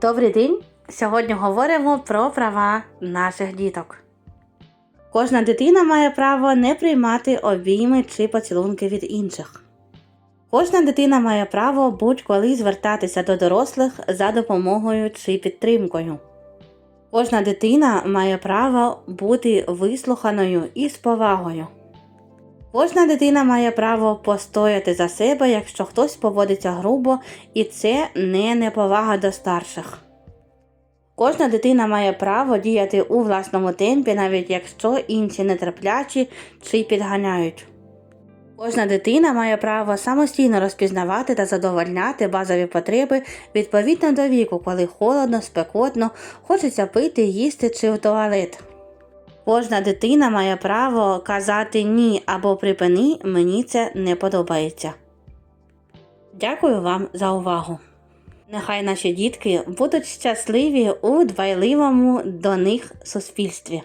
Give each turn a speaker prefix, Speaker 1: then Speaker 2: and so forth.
Speaker 1: Добрий день! Сьогодні говоримо про права наших діток. Кожна дитина має право не приймати обійми чи поцілунки від інших. Кожна дитина має право будь-коли звертатися до дорослих за допомогою чи підтримкою. Кожна дитина має право бути вислуханою і з повагою. Кожна дитина має право постояти за себе, якщо хтось поводиться грубо, і це не неповага до старших. Кожна дитина має право діяти у власному темпі, навіть якщо інші нетерплячі чи підганяють. Кожна дитина має право самостійно розпізнавати та задовольняти базові потреби відповідно до віку, коли холодно, спекотно, хочеться пити, їсти чи в туалет. Кожна дитина має право казати ні або припини, мені це не подобається. Дякую вам за увагу. Нехай наші дітки будуть щасливі у дбайливому до них суспільстві.